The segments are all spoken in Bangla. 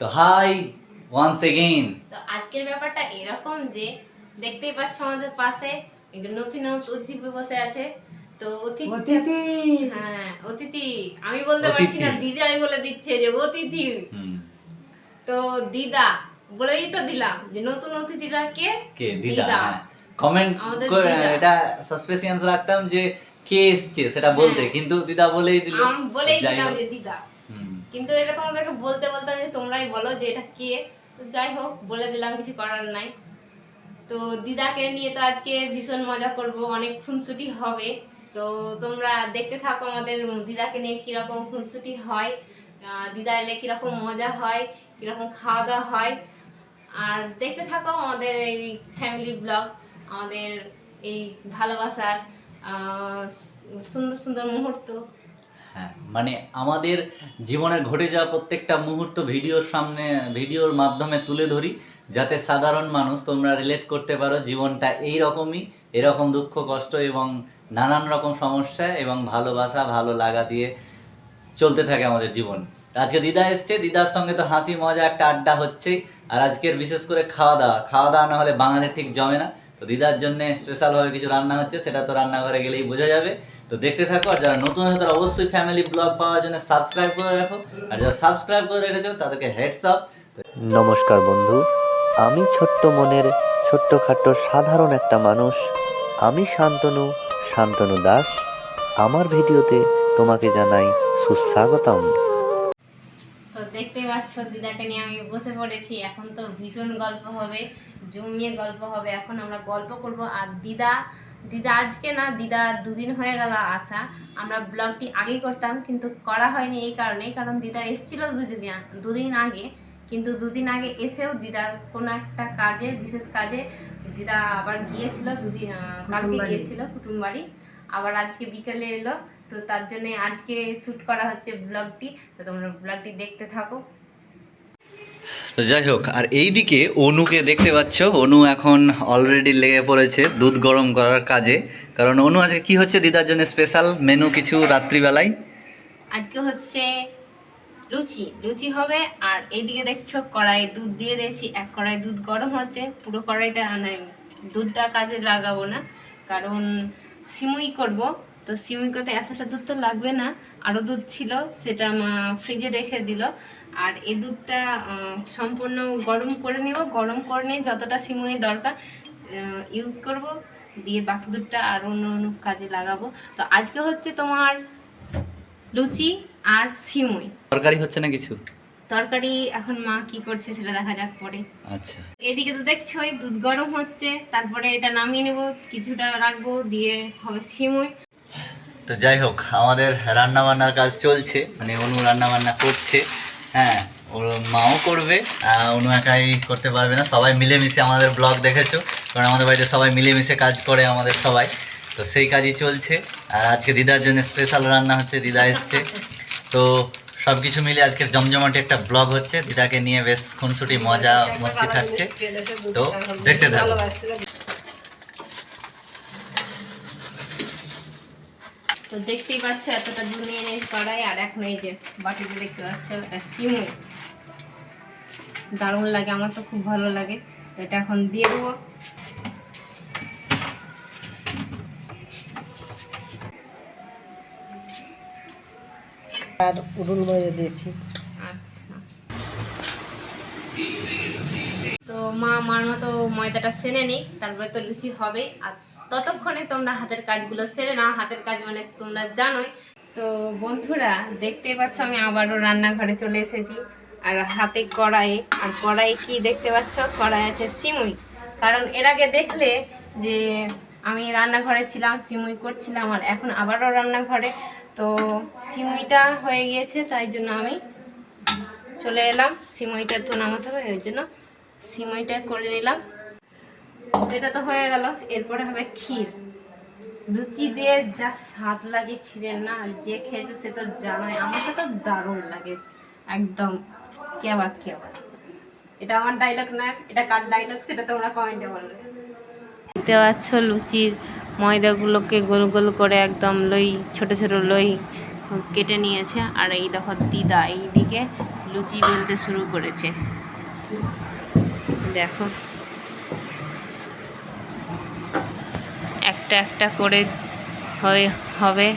তো হাই ওয়ান্স এগেইন তো আজকের ব্যাপারটা এরকম যে দেখতেই পাচ্ছ আমাদের পাশে একজন নতুন অতিথি বসে আছে। তো অতিথি অতিথি! হ্যাঁ অতিথি। আমি বলতে পারছি না দিদি আমি বলে দিচ্ছে যে অতিথি। তো দিদা বলেই তো দিলাম যে নতুন অতিথিটা কে? কে? দিদা দিদা। কমেন্ট আমাদের এটা সাসপেন্স রাখতাম যে কে এসছে সেটা বলতে। হ্যাঁ। কিন্তু দিদা বলেই দিল। আমি বলেই দিলাম যে দিদা। কিন্তু এটা তোমাদেরকে বলতে বলতে যে তোমরাই বলো যে এটা কে? যাই হোক, বলে দিলাম, কিছু করার নাই। তো দিদাকে নিয়ে তো আজকে ভীষণ মজা করব, অনেক খুনসুটি হবে। তো তোমরা দেখতে থাকো আমাদের দিদাকে নিয়ে কীরকম খুনসুটি হয় দিদা এলে কীরকম মজা হয়, কীরকম খাওয়া দাওয়া হয়। আর দেখতে থাকো আমাদের এই ফ্যামিলি ব্লগ আমাদের এই ভালোবাসার সুন্দর সুন্দর মুহূর্ত। হ্যাঁ মানে আমাদের জীবনের ঘটে যাওয়া প্রত্যেকটা মুহূর্ত ভিডিওর সামনে, ভিডিওর মাধ্যমে তুলে ধরি, যাতে সাধারণ মানুষ তোমরা রিলেট করতে পারো জীবনটা এই রকমই এরকম দুঃখ, কষ্ট এবং নানান রকম সমস্যা এবং ভালোবাসা, ভালো লাগা দিয়ে চলতে থাকে আমাদের জীবন। আজকে দিদা এসছে, দিদার সঙ্গে তো হাসি, মজা, একটা আড্ডা হচ্ছেই। আর আজকের বিশেষ করে খাওয়া দাওয়া খাওয়া দাওয়া না হলে বাঙালির ঠিক জমে না। তো দিদার জন্য স্পেশালভাবে কিছু রান্না হচ্ছে, সেটা তো রান্নাঘরে গেলেই বোঝা যাবে। তো দেখতে থাকো আর যারা নতুন আছে তারা অবশ্যই ফ্যামিলি ব্লগ পাওয়ার জন্য সাবস্ক্রাইব করে রাখো। আর যারা সাবস্ক্রাইব করে রেখেছো তাদেরকে হেডস আপ নমস্কার বন্ধু আমি ছোট্ট মনের ছোট্টখাট্ট সাধারণ একটা মানুষ। আমি শান্তনু শান্তনু দাস। আমার ভিডিওতে তোমাকে জানাই সুস্বাগতম। তো দেখতেই পাচ্ছ দিদাকে নিয়ে আমি বসে পড়েছি। এখন তো ভীষণ গল্প হবে জমিয়ে গল্প হবে। এখন আমরা গল্প করব। আর দিদা দিদা আজকে না দিদা দুদিন হয়ে গেল আসা। আমরা ব্লগটি আগেই করতাম কিন্তু করা হয়নি এই কারণে কারণ দিদা এসেছিল দুদিন দুদিন আগে। কিন্তু দুদিন আগে এসেও দিদার কোনো একটা কাজে বিশেষ কাজে দিদা আবার গিয়েছিল দুদিন কালকে গিয়েছিল কুটুম বাড়ি আবার আজকে বিকেলে এলো তো তার জন্য আজকে শ্যুট করা হচ্ছে ব্লগটি তো তোমরা ব্লগটি দেখতে থাকো। তো যাই হোক, আর এইদিকে অনুকে দেখতে পাচ্ছ। অনু এখন অলরেডি লেগে পড়েছে দুধ গরম করার কাজে। কারণ অনু, আজকে কি হচ্ছে দিদার জন্য স্পেশাল মেনু কিছু রাত্রিবেলায়? আজকে হচ্ছে লুচি। লুচি হবে, আর এইদিকে দেখছ কড়াই দুধ দিয়ে দিয়েছি। এক কড়াই দুধ গরম হচ্ছে, পুরো কড়াইটা মানে দুধটা কাজে লাগাবো না। কারণ সিমুই করব। তো সিমুই করতে এতটা দুধ তো লাগবে না আরও দুধ ছিল সেটা মা ফ্রিজে রেখে দিল। আর এই দুধটা সম্পূর্ণ গরম করে নেব। গরম করে নিয়ে যতটা সিমুই দরকার ইউজ করব। দিয়ে বাকি দুধটা আর অন্য অন্য কাজে লাগাবো। তো আজকে হচ্ছে তোমার লুচি আর সিমুই তরকারি হচ্ছে না কিছু? তরকারি এখন মা কি করছে সেটা দেখা যাক পরে। আচ্ছা। এদিকে তো দেখছোই দুধ গরম হচ্ছে তারপরে এটা নামিয়ে নেব কিছুটা রাখব দিয়ে হবে সিমুই তো যাই হোক আমাদের রান্না বান্নার কাজ চলছে মানে অনু রান্না বান্না করছে হ্যাঁ ওর মাও করবে অনু একাই করতে পারবে না সবাই মিলেমিশে আমাদের ব্লগ দেখেছ কারণ আমাদের বাড়িতে সবাই মিলেমিশে কাজ করে আমাদের সবাই তো সেই কাজই চলছে আর আজকে দিদার জন্য স্পেশাল রান্না হচ্ছে দিদা এসছে তো সব কিছু মিলে আজকে জমজমাটি একটা ব্লগ হচ্ছে দিদাকে নিয়ে বেশ খুনসুটি মজা মস্তি থাকছে তো দেখতে থাকো। তো দেখতেই পাচ্ছ এতটা দুধ নিয়ে নিয়ে কড়াই আর এখন এই যে বাটিতে দেখতে পাচ্ছ এটা সিমুই। দারুণ লাগে আমার তো খুব ভালো লাগে। এটা এখন দিয়ে দেবো। আর উরুল মজা দিয়েছি। আচ্ছা। তো মা আমার মতো ময়দাটা সেনে নিই তারপরে তো লুচি হবে আর ততক্ষণে তোমরা হাতের কাজগুলো সেরে নাও। হাতের কাজ মানে তোমরা জানোই। তো বন্ধুরা, দেখতে পাচ্ছ আমি আবারও রান্নাঘরে চলে এসেছি। আর হাতে কড়াই, আর কড়াই কি দেখতে পাচ্ছ? কড়াই আছে সিমুই। কারণ এর আগে দেখলে যে আমি রান্নাঘরে ছিলাম, সিমুই করছিলাম, আর এখন আবারও রান্নাঘরে। তো সিমুইটা হয়ে গিয়েছে, তাই জন্য আমি চলে এলাম। সিমুইটা তো নামাতে হবে, ওই জন্য সিমুইটা করে নিলাম। এটা তো হয়ে গেল। এরপরে হবে ক্ষীর। লুচি দিয়ে যা স্বাদ লাগে ক্ষীরের না, যে খেয়েছে সে তো জানোই। আমাকে তো দারুণ লাগে। একদম কে বাত কে বাত এটা আমার ডায়লগ না, এটা কার ডায়লগ সেটা তোমরা কমেন্টে বলবে দেখতে পাচ্ছ লুচির ময়দাগুলোকে গোল গোল করে একদম লই, ছোট ছোট লই কেটে নিয়েছে। আর এই দেখো দিদা, এইদিকে লুচি বেলতে শুরু করেছে। দেখো। একটা একটা করে হয়, হবে।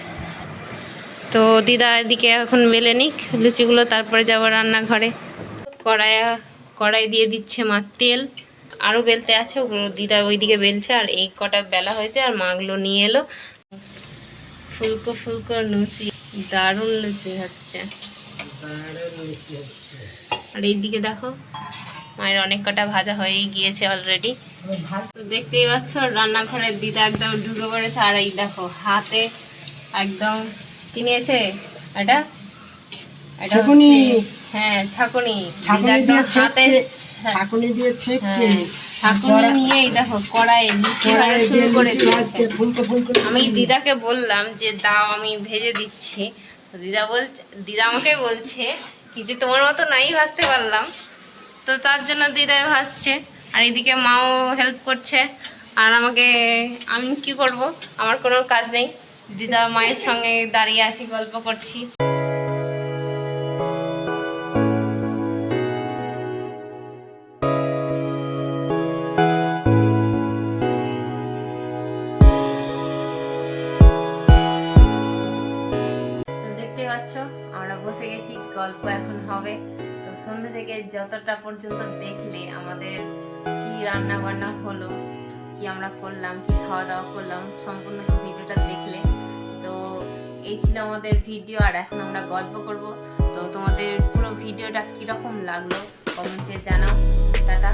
তো দিদা এদিকে এখন বেলে নিক, লুচিগুলো তারপরে যাব রান্নাঘরে। কড়াইয়া কড়াই দিয়ে দিচ্ছে মা তেল। আরও বেলতে আছে ওগুলো দিদা ওইদিকে বেলছে, আর এই কটা বেলা হয়েছে, আর মাগুলো নিয়ে এলো। ফুলকো ফুলকো, লুচি, দারুণ লুচি হচ্ছে। আর এইদিকে দেখো মায়ের অনেক কটা ভাজা হয়েই গিয়েছে অলরেডি দেখতেই পাচ্ছ রান্নাঘরের দিদা একদম ঢুকে পড়েছে আর এই দেখো হাতে একদম কি নিয়েছে? এটা? হ্যাঁ ছাকুনি। ছাঁকুনি দিয়ে হাতে ছেঁকছে। দিয়ে ছেঁকছে। হ্যাঁ, ছাকুনি দেখো কড়াই শুরু করে দিয়েছে। আমি দিদাকে বললাম যে দাও আমি ভেজে দিচ্ছি। দিদা বলছে দিদা আমাকে বলছে কি যে তোমার মতো নাই ভাজতে পারলাম। তো তার জন্য দিদাই ভাসছে। আর এদিকে মাও হেল্প করছে। আর আমাকে, আমি কি করব? আমার কোনো কাজ নেই। দিদা মায়ের সঙ্গে দাঁড়িয়ে আছি, গল্প করছি। দেখতে পাচ্ছ, আমরা বসে গেছি, গল্প এখন হবে। সন্ধ্যে থেকে যতটা পর্যন্ত দেখলে আমাদের কি রান্না বান্না হলো, কি আমরা করলাম, কি খাওয়া দাওয়া করলাম, সম্পূর্ণ তো ভিডিওটা দেখলে। তো এই ছিল আমাদের ভিডিও, আর এখন আমরা গল্প করব। তো তোমাদের পুরো ভিডিওটা কীরকম লাগল, কমেন্টে জানাও। টাটা